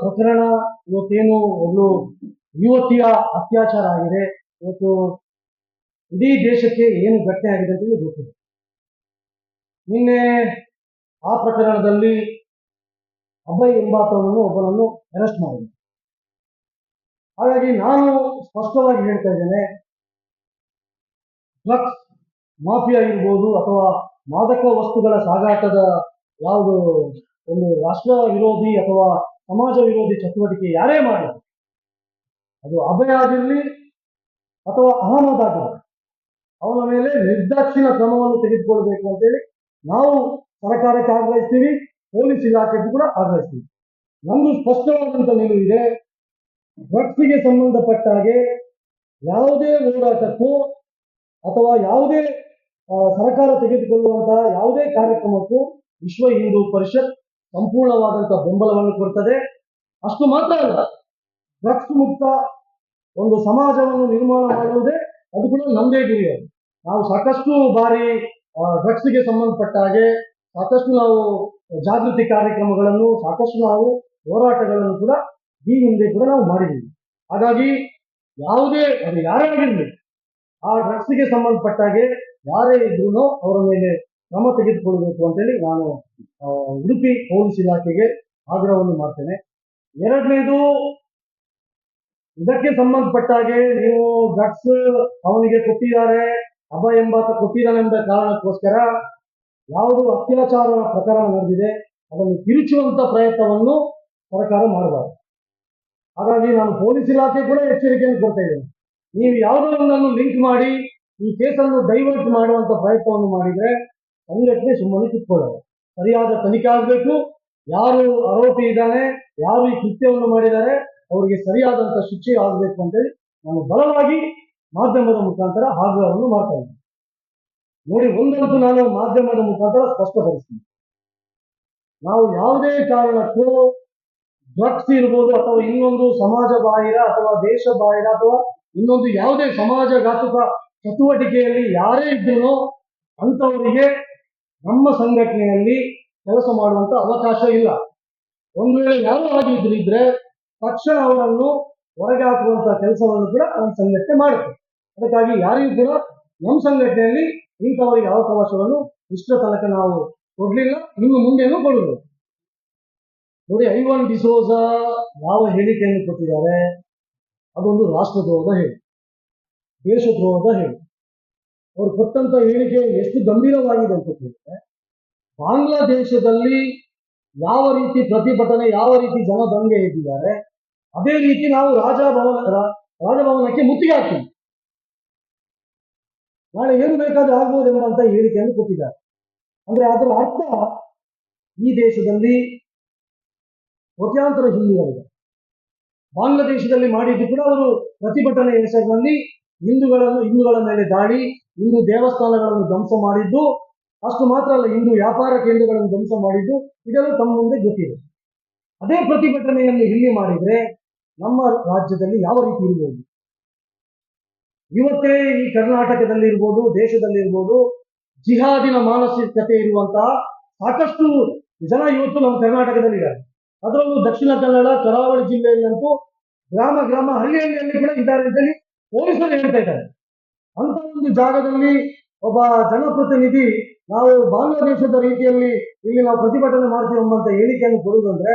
ಪ್ರಕರಣ ಇವತ್ತೇನು ಒಬ್ಳು ಯುವತಿಯ ಅತ್ಯಾಚಾರ ಆಗಿದೆ. ಇವತ್ತು ಇಡೀ ದೇಶಕ್ಕೆ ಏನು ಘಟನೆ ಆಗಿದೆ ಅಂತ ಹೇಳಿ ನಿನ್ನೆ ಆ ಪ್ರಕರಣದಲ್ಲಿ ಅಭಯ್ ಎಂಬಾತನನ್ನು ಒಬ್ಬನನ್ನು ಅರೆಸ್ಟ್ ಮಾಡಿದೆ ಹಾಗಾಗಿ ನಾನು ಸ್ಪಷ್ಟವಾಗಿ ಹೇಳ್ತಾ ಇದ್ದೇನೆ, ಡ್ರಗ್ಸ್ ಮಾಫಿಯಾ ಇರ್ಬೋದು ಅಥವಾ ಮಾದಕ ವಸ್ತುಗಳ ಸಾಗಾಟದ ಯಾವುದು ಒಂದು ರಾಷ್ಟ್ರ ವಿರೋಧಿ ಅಥವಾ ಸಮಾಜ ವಿರೋಧಿ ಚಟುವಟಿಕೆ ಯಾರೇ ಮಾಡಿ, ಅದು ಅಭಯ ಆಗಿರಲಿ ಅಥವಾ ಅಹಮದ್ ಆಗಿರಲಿ ಅವನ ಮೇಲೆ ನಿರ್ದಾಕ್ಷಿಣ ಕ್ರಮವನ್ನು ತೆಗೆದುಕೊಳ್ಬೇಕು ಅಂತೇಳಿ ನಾವು ಸರ್ಕಾರಕ್ಕೆ ಆಗ್ರಹಿಸ್ತೀವಿ, ಪೊಲೀಸ್ ಇಲಾಖೆಗೂ ಕೂಡ ಆಗ್ರಹಿಸ್ತೀವಿ. ನಮ್ದು ಸ್ಪಷ್ಟವಾದಂತ ನಿಲುವಿದೆ ಡ್ರಗ್ಸ್ಗೆ ಸಂಬಂಧಪಟ್ಟ ಹಾಗೆ ಯಾವುದೇ ಹೋರಾಟಕ್ಕೂ ಅಥವಾ ಯಾವುದೇ ಸರ್ಕಾರ ತೆಗೆದುಕೊಳ್ಳುವಂತಹ ಯಾವುದೇ ಕಾರ್ಯಕ್ರಮಕ್ಕೂ ವಿಶ್ವ ಹಿಂದೂ ಪರಿಷತ್ ಸಂಪೂರ್ಣವಾದಂತಹ ಬೆಂಬಲವನ್ನು ಕೊಡ್ತದೆ. ಅಷ್ಟು ಮಾತ್ರ ಅಲ್ಲ, ಡ್ರಗ್ಸ್ ಮುಕ್ತ ಒಂದು ಸಮಾಜವನ್ನು ನಿರ್ಮಾಣ ಮಾಡುವುದೇ ಅದು ಕೂಡ ನಮ್ಮದೇ ಅದು ನಾವು ಸಾಕಷ್ಟು ಬಾರಿ ಡ್ರಗ್ಸ್ಗೆ ಸಂಬಂಧಪಟ್ಟ ಹಾಗೆ ಸಾಕಷ್ಟು ನಾವು ಜಾಗೃತಿ ಕಾರ್ಯಕ್ರಮಗಳನ್ನು, ಸಾಕಷ್ಟು ನಾವು ಹೋರಾಟಗಳನ್ನು ಕೂಡ ಈ ಹಿಂದೆ ಕೂಡ ನಾವು ಮಾಡಿದ್ದೀವಿ. ಹಾಗಾಗಿ ಯಾವುದೇ, ಅದು ಯಾರೇ ಆಗಿರಲಿ ಆ ಡ್ರಗ್ಸ್ಗೆ ಸಂಬಂಧಪಟ್ಟ ಹಾಗೆ ಯಾರೇ ಇದ್ರೂ ಅವರ ಮೇಲೆ ಕ್ರಮ ತೆಗೆದುಕೊಳ್ಬೇಕು ಅಂತೇಳಿ ನಾನು ಉಡುಪಿ ಪೊಲೀಸ್ ಇಲಾಖೆಗೆ ಆಗ್ರಹವನ್ನು ಮಾಡ್ತೇನೆ. ಎರಡನೇದು, ಇದಕ್ಕೆ ಸಂಬಂಧಪಟ್ಟ ಹಾಗೆ ನೀವು ಡ್ರಗ್ಸ್ ಅವನಿಗೆ ಕೊಟ್ಟಿದ್ದಾರೆ, ಅಭಯ ಎಂಬಾತ ಕೊಟ್ಟಿದ್ದಾನೆ ಎಂಬ ಕಾರಣಕ್ಕೋಸ್ಕರ ಯಾವುದು ಅತ್ಯಾಚಾರ ಪ್ರಕರಣ ನಡೆದಿದೆ, ಅದನ್ನು ತಿರುಚುವಂತ ಪ್ರಯತ್ನವನ್ನು ಸರ್ಕಾರ ಮಾಡಬಾರದು. ಹಾಗಾಗಿ ನಾನು ಪೊಲೀಸ್ ಇಲಾಖೆ ಕೂಡ ಎಚ್ಚರಿಕೆಯನ್ನು ಕೊಡ್ತಾ ಇದ್ದೇನೆ. ನೀವು ಯಾವುದೋ ಒಂದನ್ನು ಲಿಂಕ್ ಮಾಡಿ, ಈ ಕೇಸನ್ನು ಡೈವರ್ಟ್ ಮಾಡುವಂತ ಪ್ರಯತ್ನವನ್ನು ಮಾಡಿದ್ರೆ, ಸಂಘಟನೆ ಸುಮ್ಮನೆ ಕಿತ್ಕೊಳ್ಳೋದು. ಸರಿಯಾದ ತನಿಖೆ ಆಗಬೇಕು. ಯಾರು ಆರೋಪಿ ಇದ್ದಾನೆ, ಯಾರು ಈ ಕೃತ್ಯವನ್ನು ಮಾಡಿದ್ದಾರೆ, ಅವರಿಗೆ ಸರಿಯಾದಂತ ಶಿಕ್ಷೆ ಆಗಬೇಕು ಅಂತೇಳಿ ನಾನು ಬಲವಾಗಿ ಮಾಧ್ಯಮದ ಮುಖಾಂತರ ಆಗ್ರಹವನ್ನು ಮಾಡ್ತಾ ಇದ್ದೀನಿ ನೋಡಿ, ಒಂದಂತೂ ನಾನು ಮಾಧ್ಯಮದ ಮುಖಾಂತರ ಸ್ಪಷ್ಟಪಡಿಸ್ತೀನಿ. ನಾವು ಯಾವುದೇ ಕಾರಣಕ್ಕೂ ಡ್ರಗ್ಸ್ ಇರ್ಬೋದು ಅಥವಾ ಇನ್ನೊಂದು ಸಮಾಜ ಬಾಹಿರ ಅಥವಾ ದೇಶ ಬಾಹಿರ ಅಥವಾ ಇನ್ನೊಂದು ಯಾವುದೇ ಸಮಾಜಘಾತುಕ ಚಟುವಟಿಕೆಯಲ್ಲಿ ಯಾರೇ ಇದ್ರೂ ಅಂಥವರಿಗೆ ನಮ್ಮ ಸಂಘಟನೆಯಲ್ಲಿ ಕೆಲಸ ಮಾಡುವಂತ ಅವಕಾಶ ಇಲ್ಲ. ಒಂದು ವೇಳೆ ಯಾರು ಆಗಿದ್ರಿದ್ರೆ ತಕ್ಷಣ ಅವರನ್ನು ಹೊರಗೆ ಹಾಕುವಂತ ಕೆಲಸವನ್ನು ಕೂಡ ನಮ್ಮ ಸಂಘಟನೆ ಮಾಡುತ್ತೆ. ಅದಕ್ಕಾಗಿ ಯಾರಿಗೂ ಕೂಡ ನಮ್ಮ ಸಂಘಟನೆಯಲ್ಲಿ ಇಂಥವರಿಗೆ ಅವಕಾಶವನ್ನು ಇಷ್ಟ ತನಕ ನಾವು ಕೊಡ್ಲಿಲ್ಲ. ಇನ್ನು ಮುಂದೆನೂ ಕೊಡುವುದು. ನೋಡಿ, ಐವನ್ ಡಿಸೋಜ ಯಾವ ಹೇಳಿಕೆಯನ್ನು ಕೊಟ್ಟಿದ್ದಾರೆ? ಅದೊಂದು ರಾಷ್ಟ್ರದ್ರೋಹದ ಹೇಳಿ ದೇಶದ್ರೋಹದ ಹೇಳಿ ಅವರು ಕೊಟ್ಟಂತ ಹೇಳಿಕೆ ಎಷ್ಟು ಗಂಭೀರವಾಗಿದೆ ಅಂತ ಕೇಳಿದ್ರೆ, ಬಾಂಗ್ಲಾದೇಶದಲ್ಲಿ ಯಾವ ರೀತಿ ಪ್ರತಿಭಟನೆ, ಯಾವ ರೀತಿ ಜನ ದಂಗೆ ಇದ್ದಿದ್ದಾರೆ, ಅದೇ ರೀತಿ ನಾವು ರಾಜಭವನ ರಾಜಭವನಕ್ಕೆ ಮುತ್ತಿಗೆ ಹಾಕ್ತೀವಿ. ನಾಳೆ ಏನು ಬೇಕಾದ್ರೂ ಆಗ್ಬೋದು ಎಂಬಂತ ಹೇಳಿಕೆಯನ್ನು ಕೊಟ್ಟಿದ್ದಾರೆ. ಅಂದ್ರೆ ಅದರ ಅರ್ಥ ಈ ದೇಶದಲ್ಲಿ ಕೋಟ್ಯಾಂತರ ಹಿಂದೂಗಳಿದೆ ಬಾಂಗ್ಲಾದೇಶದಲ್ಲಿ ಮಾಡಿದ್ದು ಕೂಡ ಅವರು ಪ್ರತಿಭಟನೆ ಹೆಸರಿನಲ್ಲಿ ಹಿಂದೂಗಳನ್ನು ಹಿಂದೂಗಳ ಮೇಲೆ ದಾಳಿ, ಹಿಂದೂ ದೇವಸ್ಥಾನಗಳನ್ನು ಧ್ವಂಸ ಮಾಡಿದ್ದು, ಅಷ್ಟು ಮಾತ್ರ ಅಲ್ಲ, ಹಿಂದೂ ವ್ಯಾಪಾರ ಕೇಂದ್ರಗಳನ್ನು ಧ್ವಂಸ ಮಾಡಿದ್ದು, ಇದೆಲ್ಲ ತಮ್ಮ ಮುಂದೆ ಗೊತ್ತಿದೆ. ಅದೇ ಪ್ರತಿಭಟನೆಯನ್ನು ಇಲ್ಲಿ ಮಾಡಿದ್ರೆ ನಮ್ಮ ರಾಜ್ಯದಲ್ಲಿ ಯಾವ ರೀತಿ ಇರ್ಬೋದು? ಇವತ್ತೇ ಈ ಕರ್ನಾಟಕದಲ್ಲಿ ಇರ್ಬೋದು, ದೇಶದಲ್ಲಿ ಇರ್ಬೋದು, ಜಿಹಾದಿನ ಮಾನಸಿಕತೆ ಇರುವಂತಹ ಸಾಕಷ್ಟು ಜನ ಇವತ್ತು ನಮ್ಮ ಕರ್ನಾಟಕದಲ್ಲಿ ಇದ್ದಾರೆ. ಅದರಲ್ಲೂ ದಕ್ಷಿಣ ಕನ್ನಡ, ಕರಾವಳಿ ಜಿಲ್ಲೆಯಲ್ಲಂತೂ ಗ್ರಾಮ ಗ್ರಾಮ ಹಳ್ಳಿ ಹಳ್ಳಿಯಲ್ಲಿ ಕೂಡ ಇದ್ದಾರೆ ಅಂತೇಳಿ ಪೊಲೀಸರು ಹೇಳ್ತಾ ಇದ್ದಾರೆ. ಅಂತ ಒಂದು ಜಾಗದಲ್ಲಿ ಒಬ್ಬ ಜನಪ್ರತಿನಿಧಿ ನಾವು ಬಾಂಗ್ಲಾದೇಶದ ರೀತಿಯಲ್ಲಿ ಇಲ್ಲಿ ನಾವು ಪ್ರತಿಭಟನೆ ಮಾಡ್ತೀವಿ ಎಂಬಂತ ಹೇಳಿಕೆಯನ್ನು ಕೊಡುವುದಂದ್ರೆ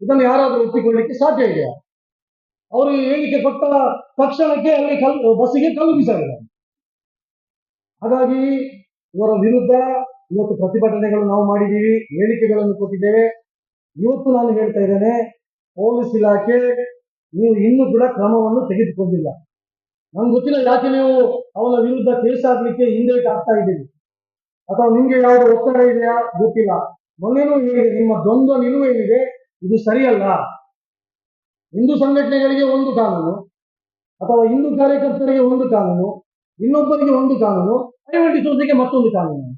ಇದನ್ನು ಯಾರಾದರೂ ಒಪ್ಪಿಕೊಳ್ಳಿಕ್ಕೆ ಸಾಧ್ಯ ಇದೆಯಾ? ಅವರು ಹೇಳಿಕೆ ಕೊಟ್ಟ ತಕ್ಷಣಕ್ಕೆ ಅಲ್ಲಿ ಕಲ್, ಬಸ್ಸಿಗೆ ಕಲ್ಲು ಹಾಗಾಗಿ ಇವರ ವಿರುದ್ಧ ಇವತ್ತು ಪ್ರತಿಭಟನೆಗಳು ನಾವು ಮಾಡಿದ್ದೀವಿ, ಹೇಳಿಕೆಗಳನ್ನು ಕೊಟ್ಟಿದ್ದೇವೆ. ಇವತ್ತು ನಾನು ಹೇಳ್ತಾ ಇದ್ದೇನೆ, ಪೊಲೀಸ್ ಇಲಾಖೆ ನೀವು ಇನ್ನೂ ಕೂಡ ಕ್ರಮವನ್ನು ತೆಗೆದುಕೊಂಡಿಲ್ಲ. ನಮ್ಗೆ ಗೊತ್ತಿಲ್ಲ, ಯಾಕೆ ನೀವು ಅವನ ವಿರುದ್ಧ ಕೇಸ್ ಹಾಕ್ಲಿಕ್ಕೆ ಹಿಂದೇಟ್ ಆಗ್ತಾ ಇದ್ದೀರಿ? ಅಥವಾ ನಿಮ್ಗೆ ಯಾವ್ದು ಒತ್ತಡ ಇದೆಯಾ? ಗೊತ್ತಿಲ್ಲ. ಮೊನ್ನೆನೂ ಹೇಳಿದೆ, ನಿಮ್ಮ ದ್ವಂದ್ವ ನಿಲುವು ಏನಿದೆ? ಇದು ಸರಿಯಲ್ಲ. ಹಿಂದೂ ಸಂಘಟನೆಗಳಿಗೆ ಒಂದು ಕಾನೂನು, ಅಥವಾ ಹಿಂದೂ ಕಾರ್ಯಕರ್ತರಿಗೆ ಒಂದು ಕಾನೂನು, ಇನ್ನೊಬ್ಬರಿಗೆ ಒಂದು ಕಾನೂನು ಅಳವಡಿಸುವುದಕ್ಕೆ ಮತ್ತೊಂದು ಕಾನೂನು.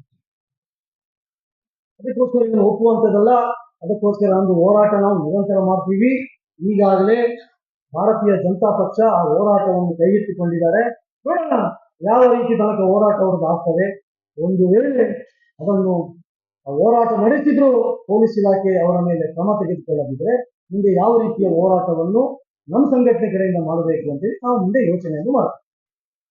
ಅದಕ್ಕೋಸ್ಕರ ಇದನ್ನು ಒಪ್ಪುವಂಥದ್ದಲ್ಲ. ಅದಕ್ಕೋಸ್ಕರ ಒಂದು ಹೋರಾಟ ನಾವು ನಿರಂತರ ಮಾಡ್ತೀವಿ. ಈಗಾಗಲೇ ಭಾರತೀಯ ಜನತಾ ಪಕ್ಷ ಆ ಹೋರಾಟವನ್ನು ಕೈಗೆತ್ತಿಕೊಂಡಿದ್ದಾರೆ. ನೋಡೋಣ ಯಾವ ರೀತಿ ತನಕ ಹೋರಾಟ ಅವ್ರದ್ದು ಆಗ್ತದೆ ಒಂದು ವೇಳೆ ಅದನ್ನು ಹೋರಾಟ ನಡೆಸಿದ್ರು ಪೊಲೀಸ್ ಇಲಾಖೆ ಅವರ ಮೇಲೆ ಕ್ರಮ ತೆಗೆದುಕೊಳ್ಳದಿದ್ರೆ ಮುಂದೆ ಯಾವ ರೀತಿಯ ಹೋರಾಟವನ್ನು ನಮ್ಮ ಸಂಘಟನೆ ಕಡೆಯಿಂದ ಮಾಡಬೇಕು ಅಂತೇಳಿ ನಾವು ಮುಂದೆ ಯೋಚನೆಯನ್ನು ಮಾಡ್ತೀವಿ